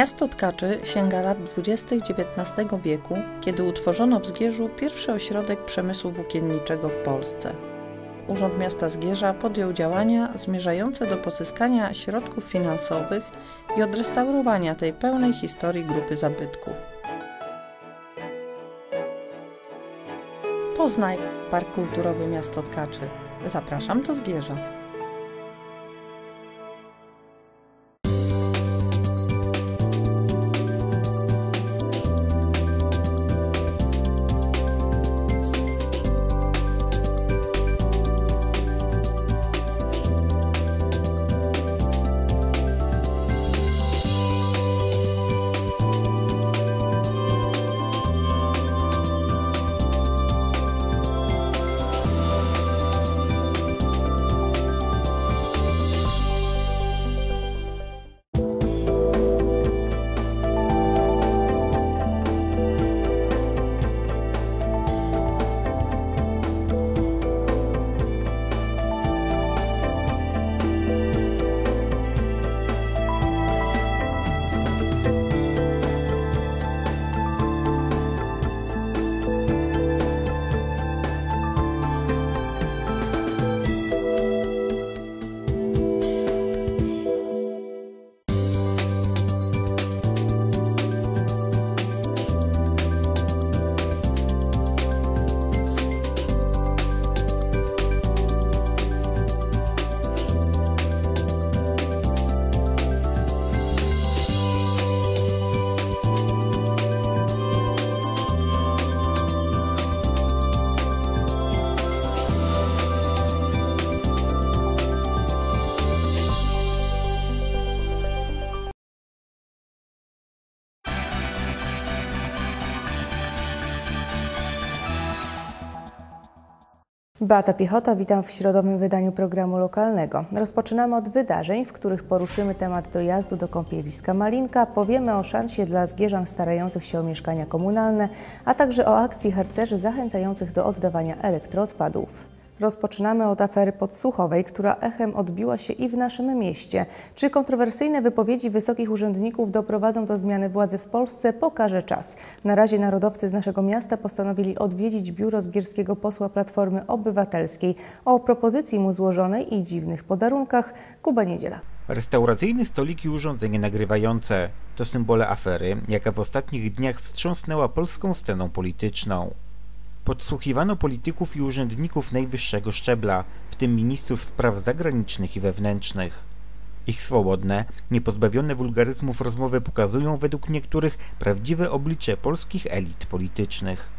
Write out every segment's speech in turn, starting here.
Miasto Tkaczy sięga lat 20. XIX wieku, kiedy utworzono w Zgierzu pierwszy ośrodek przemysłu włókienniczego w Polsce. Urząd Miasta Zgierza podjął działania zmierzające do pozyskania środków finansowych i odrestaurowania tej pełnej historii grupy zabytków. Poznaj Park Kulturowy Miasto Tkaczy. Zapraszam do Zgierza. Beata Piechota, witam w środowym wydaniu programu lokalnego. Rozpoczynamy od wydarzeń, w których poruszymy temat dojazdu do kąpieliska Malinka, powiemy o szansie dla zgierzan starających się o mieszkania komunalne, a także o akcji harcerzy zachęcających do oddawania elektroodpadów. Rozpoczynamy od afery podsłuchowej, która echem odbiła się i w naszym mieście. Czy kontrowersyjne wypowiedzi wysokich urzędników doprowadzą do zmiany władzy w Polsce, pokaże czas. Na razie narodowcy z naszego miasta postanowili odwiedzić biuro zgierskiego posła Platformy Obywatelskiej. O propozycji mu złożonej i dziwnych podarunkach Kuba Niedziela. Restauracyjny stolik i urządzenie nagrywające to symbole afery, jaka w ostatnich dniach wstrząsnęła polską sceną polityczną. Podsłuchiwano polityków i urzędników najwyższego szczebla, w tym ministrów spraw zagranicznych i wewnętrznych. Ich swobodne, niepozbawione wulgaryzmów rozmowy pokazują według niektórych prawdziwe oblicze polskich elit politycznych.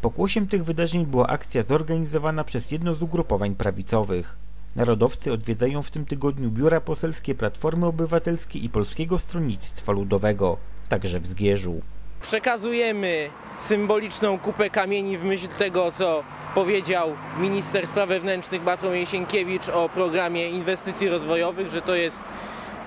Pokłosiem tych wydarzeń była akcja zorganizowana przez jedno z ugrupowań prawicowych. Narodowcy odwiedzają w tym tygodniu biura poselskie Platformy Obywatelskiej i Polskiego Stronnictwa Ludowego, także w Zgierzu. Przekazujemy symboliczną kupę kamieni w myśl tego, co powiedział minister spraw wewnętrznych Bartłomiej Sienkiewicz o programie inwestycji rozwojowych, że to jest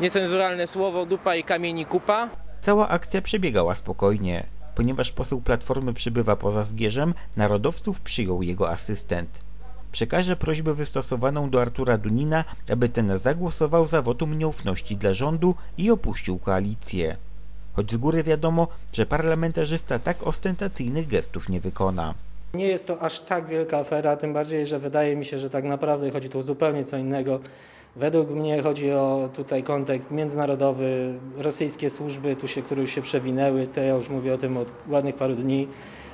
niecenzuralne słowo dupa i kamieni kupa. Cała akcja przebiegała spokojnie. Ponieważ poseł Platformy przybywa poza Zgierzem, narodowców przyjął jego asystent. Przekaże prośbę wystosowaną do Artura Dunina, aby ten zagłosował za wotum nieufności dla rządu i opuścił koalicję choć z góry wiadomo, że parlamentarzysta tak ostentacyjnych gestów nie wykona. Nie jest to aż tak wielka afera, tym bardziej, że wydaje mi się, że tak naprawdę chodzi tu o zupełnie co innego. Według mnie chodzi o tutaj kontekst międzynarodowy, rosyjskie służby, tu się, które już się przewinęły, to ja już mówię o tym od ładnych paru dni,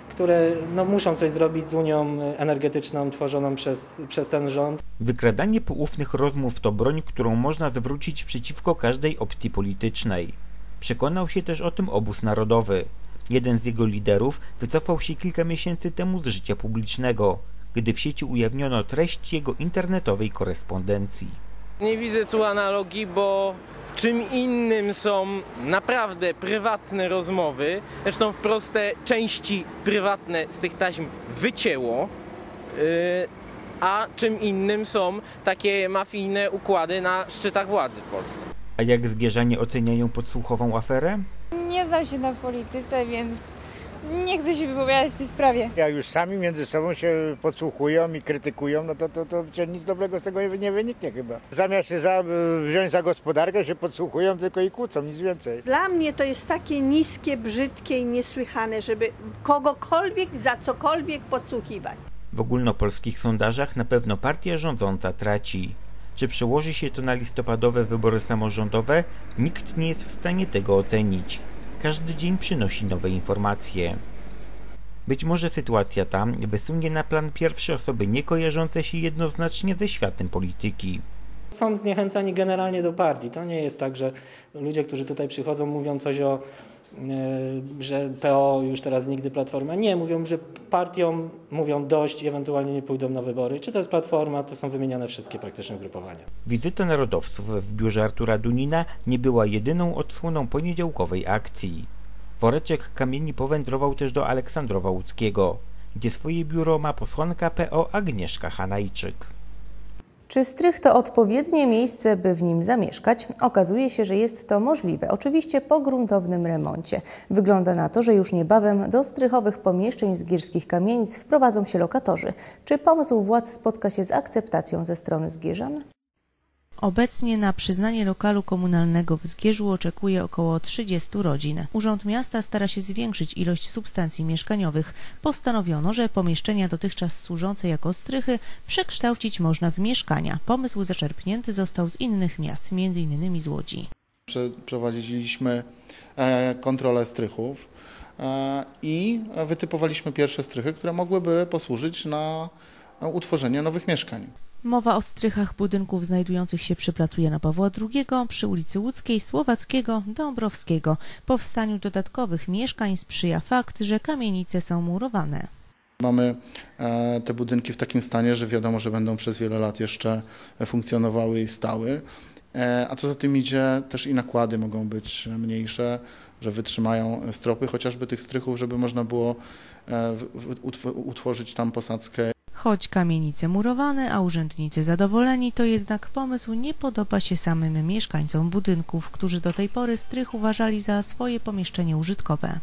które no, muszą coś zrobić z Unią Energetyczną tworzoną przez, przez ten rząd. Wykradanie poufnych rozmów to broń, którą można zwrócić przeciwko każdej opcji politycznej. Przekonał się też o tym obóz narodowy. Jeden z jego liderów wycofał się kilka miesięcy temu z życia publicznego, gdy w sieci ujawniono treść jego internetowej korespondencji. Nie widzę tu analogii, bo czym innym są naprawdę prywatne rozmowy, zresztą w proste części prywatne z tych taśm wycięło, yy, a czym innym są takie mafijne układy na szczytach władzy w Polsce. A jak zgierzanie oceniają podsłuchową aferę? Nie znam się na polityce, więc Nie chcę się wypowiadać w tej sprawie. Jak już sami między sobą się podsłuchują i krytykują, no to, to, to nic dobrego z tego nie wyniknie chyba. Zamiast się za, wziąć za gospodarkę, się podsłuchują tylko i kłócą, nic więcej. Dla mnie to jest takie niskie, brzydkie i niesłychane, żeby kogokolwiek za cokolwiek podsłuchiwać. W ogólnopolskich sondażach na pewno partia rządząca traci. Czy przełoży się to na listopadowe wybory samorządowe? Nikt nie jest w stanie tego ocenić. Każdy dzień przynosi nowe informacje. Być może sytuacja ta wysunie na plan pierwsze osoby niekojarzące się jednoznacznie ze światem polityki. Są zniechęcani generalnie do partii. To nie jest tak, że ludzie, którzy tutaj przychodzą, mówią coś o że PO już teraz nigdy Platforma. Nie, mówią, że partiom mówią dość i ewentualnie nie pójdą na wybory. Czy to jest Platforma, to są wymieniane wszystkie praktyczne ugrupowania. Wizyta narodowców w biurze Artura Dunina nie była jedyną odsłoną poniedziałkowej akcji. Woreczek kamieni powędrował też do Aleksandrowa Łódzkiego, gdzie swoje biuro ma posłanka PO Agnieszka Hanajczyk. Czy strych to odpowiednie miejsce, by w nim zamieszkać? Okazuje się, że jest to możliwe, oczywiście po gruntownym remoncie. Wygląda na to, że już niebawem do strychowych pomieszczeń z gierskich kamienic wprowadzą się lokatorzy. Czy pomysł władz spotka się z akceptacją ze strony Zgierzan? Obecnie na przyznanie lokalu komunalnego w Zgierzu oczekuje około 30 rodzin. Urząd Miasta stara się zwiększyć ilość substancji mieszkaniowych. Postanowiono, że pomieszczenia dotychczas służące jako strychy przekształcić można w mieszkania. Pomysł zaczerpnięty został z innych miast, m.in. z Łodzi. Przeprowadziliśmy e, kontrolę strychów e, i wytypowaliśmy pierwsze strychy, które mogłyby posłużyć na utworzenie nowych mieszkań. Mowa o strychach budynków znajdujących się przy placu Jana Pawła II, przy ulicy Łódzkiej, Słowackiego, Dąbrowskiego. Powstaniu dodatkowych mieszkań sprzyja fakt, że kamienice są murowane. Mamy e, te budynki w takim stanie, że wiadomo, że będą przez wiele lat jeszcze funkcjonowały i stały. E, a co za tym idzie, też i nakłady mogą być mniejsze, że wytrzymają stropy chociażby tych strychów, żeby można było e, utworzyć tam posadzkę Choć kamienice murowane, a urzędnicy zadowoleni, to jednak pomysł nie podoba się samym mieszkańcom budynków, którzy do tej pory strych uważali za swoje pomieszczenie użytkowe.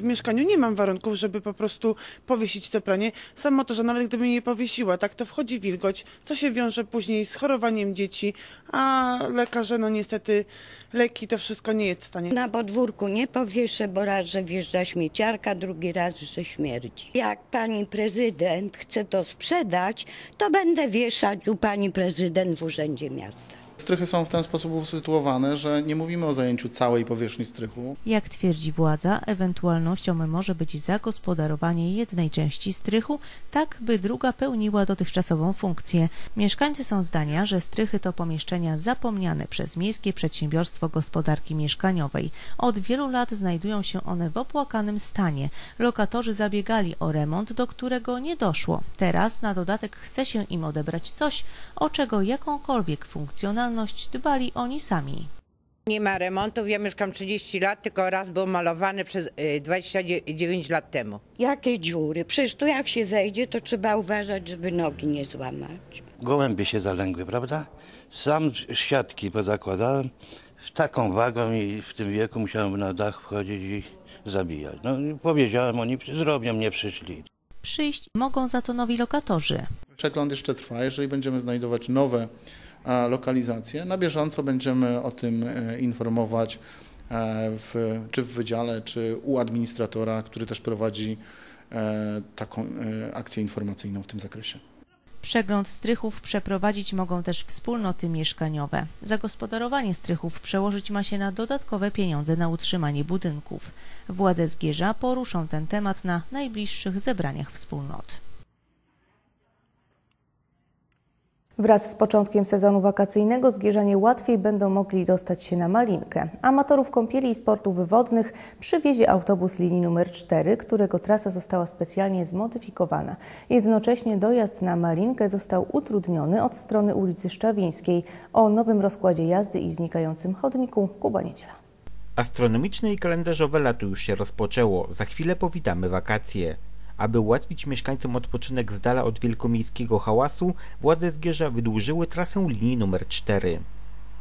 W mieszkaniu nie mam warunków, żeby po prostu powiesić te pranie. Samo to, że nawet gdybym je powiesiła, tak to wchodzi wilgoć, co się wiąże później z chorowaniem dzieci, a lekarze, no niestety, leki to wszystko nie jest w stanie. Na podwórku nie powieszę, bo raz, że wjeżdża śmieciarka, drugi raz, że śmierdzi. Jak pani prezydent chce to sprzedać, to będę wieszać u pani prezydent w Urzędzie Miasta. Strychy są w ten sposób usytuowane, że nie mówimy o zajęciu całej powierzchni strychu. Jak twierdzi władza, ewentualnością może być zagospodarowanie jednej części strychu, tak by druga pełniła dotychczasową funkcję. Mieszkańcy są zdania, że strychy to pomieszczenia zapomniane przez Miejskie Przedsiębiorstwo Gospodarki Mieszkaniowej. Od wielu lat znajdują się one w opłakanym stanie. Lokatorzy zabiegali o remont, do którego nie doszło. Teraz na dodatek chce się im odebrać coś, o czego jakąkolwiek funkcjonalność dbali oni sami. Nie ma remontów, ja mieszkam 30 lat, tylko raz był malowany przez 29 y, lat temu. Jakie dziury? Przecież tu jak się wejdzie, to trzeba uważać, żeby nogi nie złamać. Gołębie się zalęgły, prawda? Sam siatki pozakładałem, taką wagą i w tym wieku musiałem na dach wchodzić i zabijać. No powiedziałem, oni zrobią, nie przyszli. Przyjść mogą za to nowi lokatorzy. Przegląd jeszcze trwa, jeżeli będziemy znajdować nowe lokalizację. Na bieżąco będziemy o tym e, informować e, w, czy w wydziale, czy u administratora, który też prowadzi e, taką akcję informacyjną w tym zakresie. Przegląd strychów przeprowadzić mogą też wspólnoty mieszkaniowe. Zagospodarowanie strychów przełożyć ma się na dodatkowe pieniądze na utrzymanie budynków. Władze Zgierza poruszą ten temat na najbliższych zebraniach wspólnot. Wraz z początkiem sezonu wakacyjnego zgierzanie łatwiej będą mogli dostać się na Malinkę. Amatorów kąpieli i sportów wodnych przywiezie autobus linii numer 4, którego trasa została specjalnie zmodyfikowana. Jednocześnie dojazd na Malinkę został utrudniony od strony ulicy Szczawińskiej. O nowym rozkładzie jazdy i znikającym chodniku Kuba Niedziela. Astronomiczne i kalendarzowe lato już się rozpoczęło. Za chwilę powitamy wakacje. Aby ułatwić mieszkańcom odpoczynek z dala od wielkomiejskiego hałasu, władze Zgierza wydłużyły trasę linii numer 4.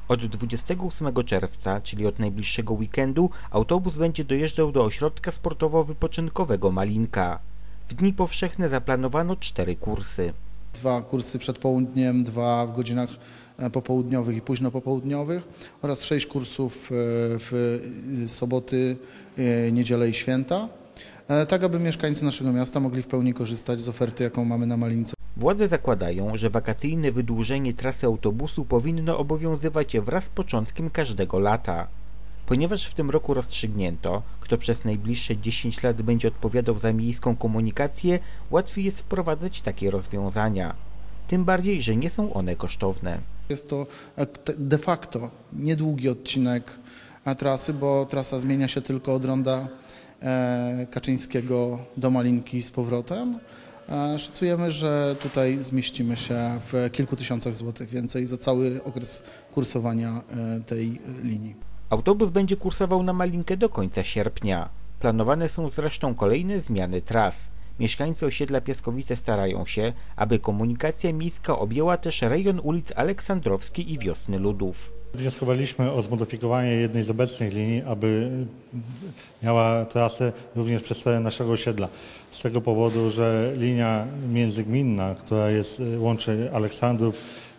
Od 28 czerwca, czyli od najbliższego weekendu, autobus będzie dojeżdżał do ośrodka sportowo-wypoczynkowego Malinka. W dni powszechne zaplanowano cztery kursy. Dwa kursy przed południem, dwa w godzinach e, popołudniowych i późno popołudniowych oraz sześć kursów e, w e, soboty, niedzielę i święta, tak aby mieszkańcy naszego miasta mogli w pełni korzystać z oferty, jaką mamy na Malince. Władze zakładają, że wakacyjne wydłużenie trasy autobusu powinno obowiązywać wraz z początkiem każdego lata. Ponieważ w tym roku rozstrzygnięto, kto przez najbliższe 10 lat będzie odpowiadał za miejską komunikację, łatwiej jest wprowadzać takie rozwiązania. Tym bardziej, że nie są one kosztowne. Jest to e, de facto niedługi odcinek trasy, bo trasa zmienia się tylko od ronda e, Kaczyńskiego do Malinki z powrotem. Szacujemy, że tutaj zmieścimy się w kilku tysiącach złotych więcej za cały okres kursowania e, tej linii. Autobus będzie kursował na Malinkę do końca sierpnia. Planowane są zresztą kolejne zmiany tras. Mieszkańcy osiedla Piaskowice starają się, aby komunikacja miejska objęła też rejon ulic Aleksandrowskiej i Wiosny Ludów. Wnioskowaliśmy o zmodyfikowanie jednej z obecnych linii, aby miała trasę również przez teren naszego osiedla. Z tego powodu, że linia międzygminna, która jest, łączy Aleksandrów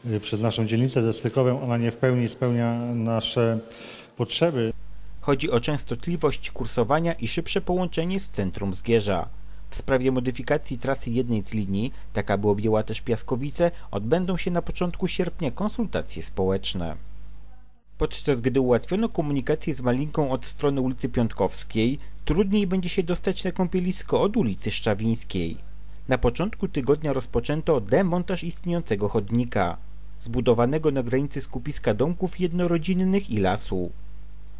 y, przez naszą dzielnicę ze Stykowem, ona nie w pełni spełnia nasze potrzeby. Chodzi o częstotliwość kursowania i szybsze połączenie z centrum Zgierza. W sprawie modyfikacji trasy jednej z linii, tak aby objęła też Piaskowice, odbędą się na początku sierpnia konsultacje społeczne. Podczas gdy ułatwiono komunikację z Malinką od strony ulicy Piątkowskiej, trudniej będzie się dostać na kąpielisko od ulicy Szczawińskiej. Na początku tygodnia rozpoczęto demontaż istniejącego chodnika, zbudowanego na granicy skupiska domków jednorodzinnych i lasu.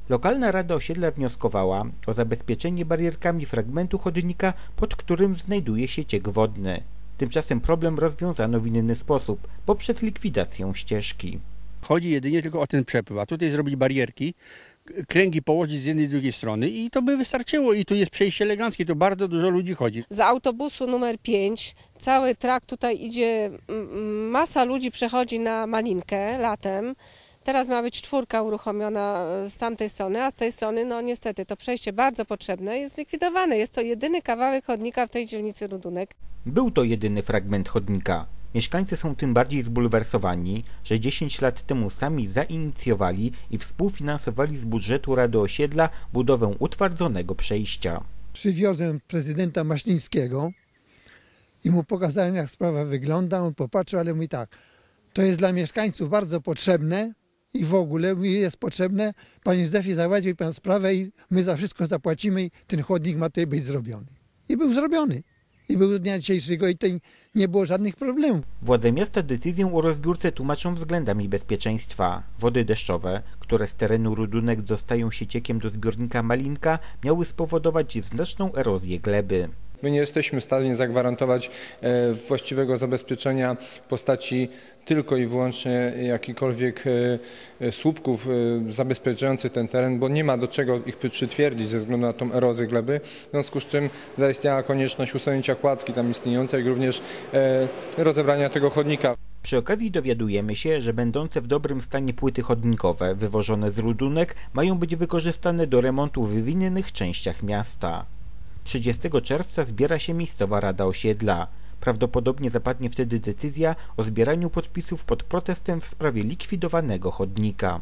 Lokalna Rada Osiedla wnioskowała o zabezpieczenie barierkami fragmentu chodnika, pod którym znajduje się ciek wodny. Tymczasem problem rozwiązano w inny sposób, poprzez likwidację ścieżki. Chodzi jedynie tylko o ten przepływ, a tutaj zrobić barierki, kręgi położyć z jednej i drugiej strony i to by wystarczyło i tu jest przejście eleganckie, to bardzo dużo ludzi chodzi. Z autobusu numer 5 cały trakt tutaj idzie, masa ludzi przechodzi na Malinkę latem, Teraz ma być czwórka uruchomiona e, z tamtej strony, a z tej strony, no niestety, to przejście bardzo potrzebne jest zlikwidowane. Jest to jedyny kawałek chodnika w tej dzielnicy Rudunek. Był to jedyny fragment chodnika. Mieszkańcy są tym bardziej zbulwersowani, że 10 lat temu sami zainicjowali i współfinansowali z budżetu Rady Osiedla budowę utwardzonego przejścia. Przywiozłem prezydenta Maślińskiego i mu pokazałem, jak sprawa wygląda. On popatrzył, ale mówi tak, to jest dla mieszkańców bardzo potrzebne, i w ogóle mi jest potrzebne, panie Józefie, załatwi pan sprawę i my za wszystko zapłacimy i ten chodnik ma tutaj być zrobiony. I był zrobiony. I był dnia dzisiejszego i tutaj nie było żadnych problemów. Władze miasta decyzję o rozbiórce tłumaczą względami bezpieczeństwa. Wody deszczowe, które z terenu Rudunek dostają się ciekiem do zbiornika Malinka, miały spowodować znaczną erozję gleby. My nie jesteśmy w stanie zagwarantować e, właściwego zabezpieczenia w postaci tylko i wyłącznie jakichkolwiek e, e, słupków zabezpieczających ten teren, bo nie ma do czego ich przytwierdzić ze względu na tą erozję gleby, w związku z czym zaistniała konieczność usunięcia kładki tam istniejącej, jak również rozebrania tego chodnika. Przy okazji dowiadujemy się, że będące w dobrym stanie płyty chodnikowe wywożone z Rudunek mają być wykorzystane do remontu w innych częściach miasta. 30 czerwca zbiera się miejscowa Rada Osiedla. Prawdopodobnie zapadnie wtedy decyzja o zbieraniu podpisów pod protestem w sprawie likwidowanego chodnika.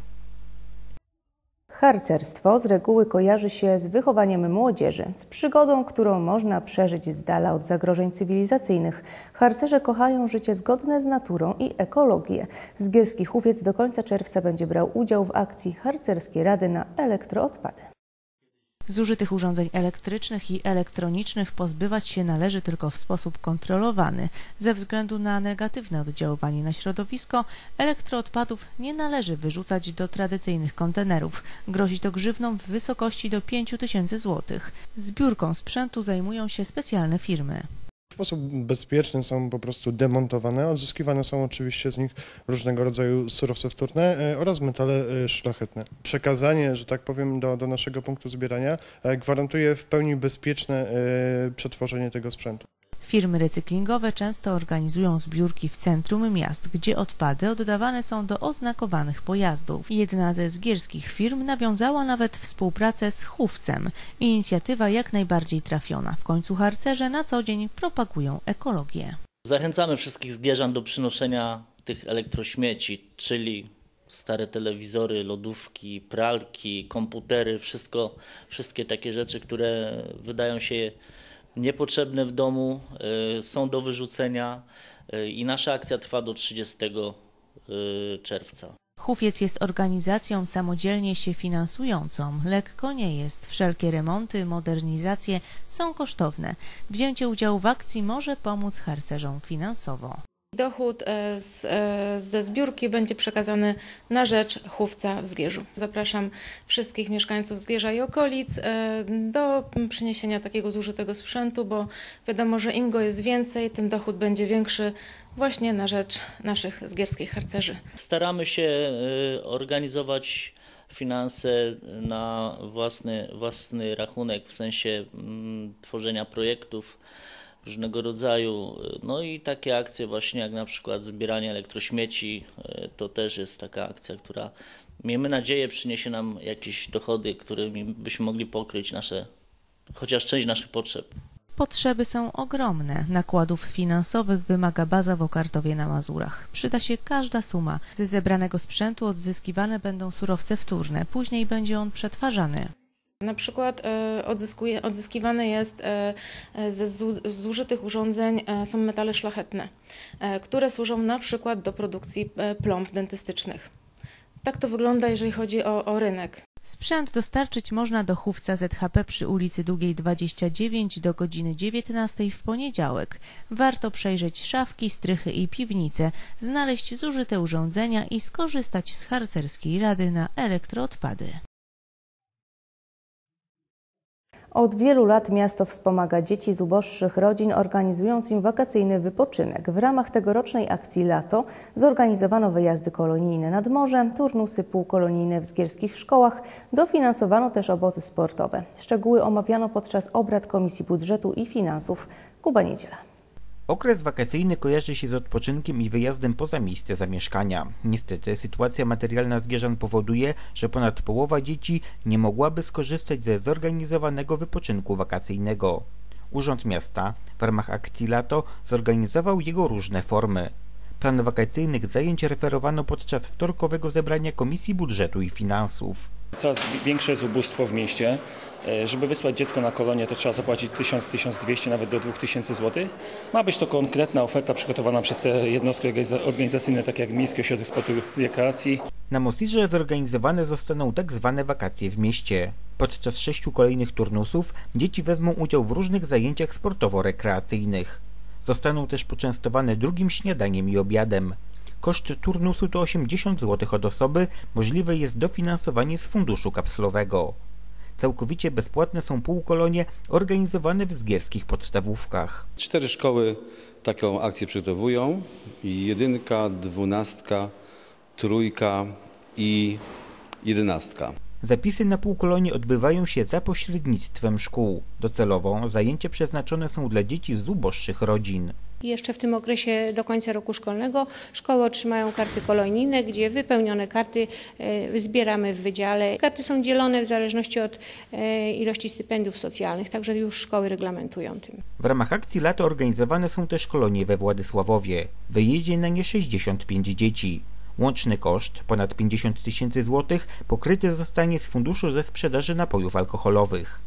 Harcerstwo z reguły kojarzy się z wychowaniem młodzieży, z przygodą, którą można przeżyć z dala od zagrożeń cywilizacyjnych. Harcerze kochają życie zgodne z naturą i ekologię. Zgierski Chówiec do końca czerwca będzie brał udział w akcji Harcerskiej Rady na elektroodpady. Zużytych urządzeń elektrycznych i elektronicznych pozbywać się należy tylko w sposób kontrolowany. Ze względu na negatywne oddziaływanie na środowisko, elektroodpadów nie należy wyrzucać do tradycyjnych kontenerów. Grozi to grzywną w wysokości do 5 tysięcy złotych. Zbiórką sprzętu zajmują się specjalne firmy sposób bezpieczny są po prostu demontowane. Odzyskiwane są oczywiście z nich różnego rodzaju surowce wtórne e, oraz metale e, szlachetne. Przekazanie, że tak powiem, do, do naszego punktu zbierania e, gwarantuje w pełni bezpieczne przetworzenie tego sprzętu. Firmy recyklingowe często organizują zbiórki w centrum miast, gdzie odpady oddawane są do oznakowanych pojazdów. Jedna ze zgierskich firm nawiązała nawet współpracę z Chówcem. Inicjatywa jak najbardziej trafiona. W końcu harcerze na co dzień propagują ekologię. Zachęcamy wszystkich zgierzan do przynoszenia tych elektrośmieci, czyli stare telewizory, lodówki, pralki, komputery, wszystko, wszystkie takie rzeczy, które wydają się niepotrzebne w domu, y, są do wyrzucenia y, i nasza akcja trwa do 30 y, czerwca. Hufiec jest organizacją samodzielnie się finansującą. Lekko nie jest. Wszelkie remonty, modernizacje są kosztowne. Wzięcie udziału w akcji może pomóc harcerzom finansowo. Dochód e, z, e, ze zbiórki będzie przekazany na rzecz chówca w Zgierzu. Zapraszam wszystkich mieszkańców Zgierza i okolic e, do przyniesienia takiego zużytego sprzętu, bo wiadomo, że im go jest więcej, tym dochód będzie większy właśnie na rzecz naszych zgierskich harcerzy. Staramy się organizować finanse na własny, własny rachunek, w sensie mm, tworzenia projektów różnego rodzaju. No i takie akcje właśnie jak na przykład zbieranie elektrośmieci, e, to też jest taka akcja, która miejmy nadzieję przyniesie nam jakieś dochody, którymi byśmy mogli pokryć nasze, chociaż część naszych potrzeb. Potrzeby są ogromne. Nakładów finansowych wymaga baza w Okartowie na Mazurach. Przyda się każda suma. Z zebranego sprzętu odzyskiwane będą surowce wtórne. Później będzie on przetwarzany. Na przykład e, odzyskuje, odzyskiwane jest e, e, ze zużytych urządzeń są metale szlachetne, które służą na przykład do produkcji plomb dentystycznych. Tak to wygląda, jeżeli chodzi o, o rynek. Sprzęt dostarczyć można do chówca ZHP przy ulicy Długiej 29 do godziny 19 w poniedziałek. Warto przejrzeć szafki, strychy i piwnice, znaleźć zużyte urządzenia i skorzystać z harcerskiej rady na elektroodpady. Od wielu lat miasto wspomaga dzieci z uboższych rodzin, organizując im wakacyjny wypoczynek. W ramach tegorocznej akcji Lato zorganizowano wyjazdy kolonijne nad morze, turnusy półkolonijne w zgierskich szkołach, dofinansowano też obozy sportowe. Szczegóły omawiano podczas obrad Komisji Budżetu i Finansów. Kuba Niedziela. Okres wakacyjny kojarzy się z odpoczynkiem i wyjazdem poza miejsce zamieszkania. Niestety sytuacja materialna Zgierzan powoduje, że ponad połowa dzieci nie mogłaby skorzystać ze zorganizowanego wypoczynku wakacyjnego. Urząd Miasta w ramach akcji Lato zorganizował jego różne formy. Plan wakacyjnych zajęć referowano podczas wtorkowego zebrania Komisji Budżetu i Finansów. Coraz większe jest ubóstwo w mieście. E, żeby wysłać dziecko na kolonię, to trzeba zapłacić 1000-1200, nawet do 2000 zł. Ma być to konkretna oferta przygotowana przez te jednostki organizacyjne, takie jak Miejski Ośrodek Sportu i Rekreacji. Na Mosirze zorganizowane zostaną tak zwane wakacje w mieście. Podczas sześciu kolejnych turnusów dzieci wezmą udział w różnych zajęciach sportowo-rekreacyjnych. Zostaną też poczęstowane drugim śniadaniem i obiadem. Koszt turnusu to 80 zł od osoby, możliwe jest dofinansowanie z funduszu kapslowego. Całkowicie bezpłatne są półkolonie organizowane w zgierskich podstawówkach. Cztery szkoły taką akcję przygotowują. Jedynka, dwunastka, trójka i jedenastka. Zapisy na półkolonie odbywają się za pośrednictwem szkół. Docelowo zajęcia przeznaczone są dla dzieci z uboższych rodzin. Jeszcze w tym okresie do końca roku szkolnego szkoły otrzymają karty kolonijne, gdzie wypełnione karty e, zbieramy w wydziale. Karty są dzielone w zależności od e, ilości stypendiów socjalnych, także już szkoły reglamentują tym. W ramach akcji lato organizowane są też kolonie we Władysławowie. Wyjedzie na nie 65 dzieci. Łączny koszt, ponad 50 tysięcy złotych, pokryty zostanie z funduszu ze sprzedaży napojów alkoholowych.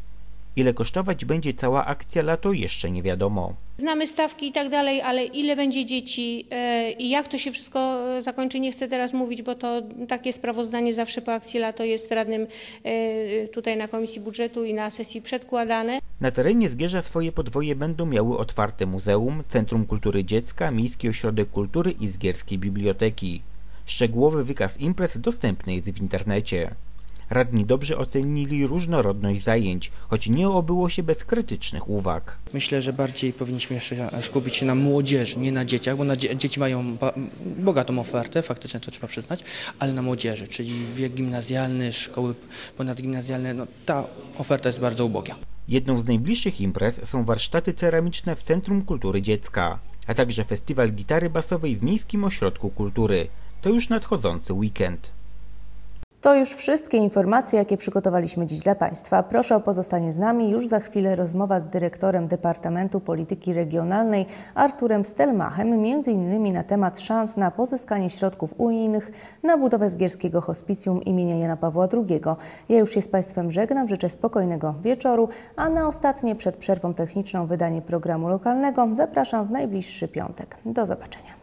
Ile kosztować będzie cała akcja lato jeszcze nie wiadomo. Znamy stawki i tak dalej, ale ile będzie dzieci e, i jak to się wszystko e, zakończy, nie chcę teraz mówić, bo to takie sprawozdanie zawsze po akcji lato jest radnym e, tutaj na Komisji Budżetu i na sesji przedkładane. Na terenie Zgierza swoje podwoje będą miały otwarte muzeum, Centrum Kultury Dziecka, Miejski Ośrodek Kultury i Zgierskie Biblioteki. Szczegółowy wykaz imprez dostępny jest w internecie. Radni dobrze ocenili różnorodność zajęć, choć nie obyło się bez krytycznych uwag. Myślę, że bardziej powinniśmy jeszcze skupić się na młodzieży, nie na dzieciach, bo na dzie dzieci mają bogatą ofertę, faktycznie to trzeba przyznać, ale na młodzieży, czyli wiek gimnazjalny, szkoły ponadgimnazjalne, no ta oferta jest bardzo uboga. Jedną z najbliższych imprez są warsztaty ceramiczne w Centrum Kultury Dziecka, a także festiwal gitary basowej w Miejskim Ośrodku Kultury. To już nadchodzący weekend. To już wszystkie informacje, jakie przygotowaliśmy dziś dla Państwa. Proszę o pozostanie z nami. Już za chwilę rozmowa z dyrektorem Departamentu Polityki Regionalnej Arturem Stelmachem, między innymi na temat szans na pozyskanie środków unijnych na budowę Zgierskiego Hospicjum imienia Jana Pawła II. Ja już się z Państwem żegnam, życzę spokojnego wieczoru, a na ostatnie przed przerwą techniczną wydanie programu lokalnego zapraszam w najbliższy piątek. Do zobaczenia.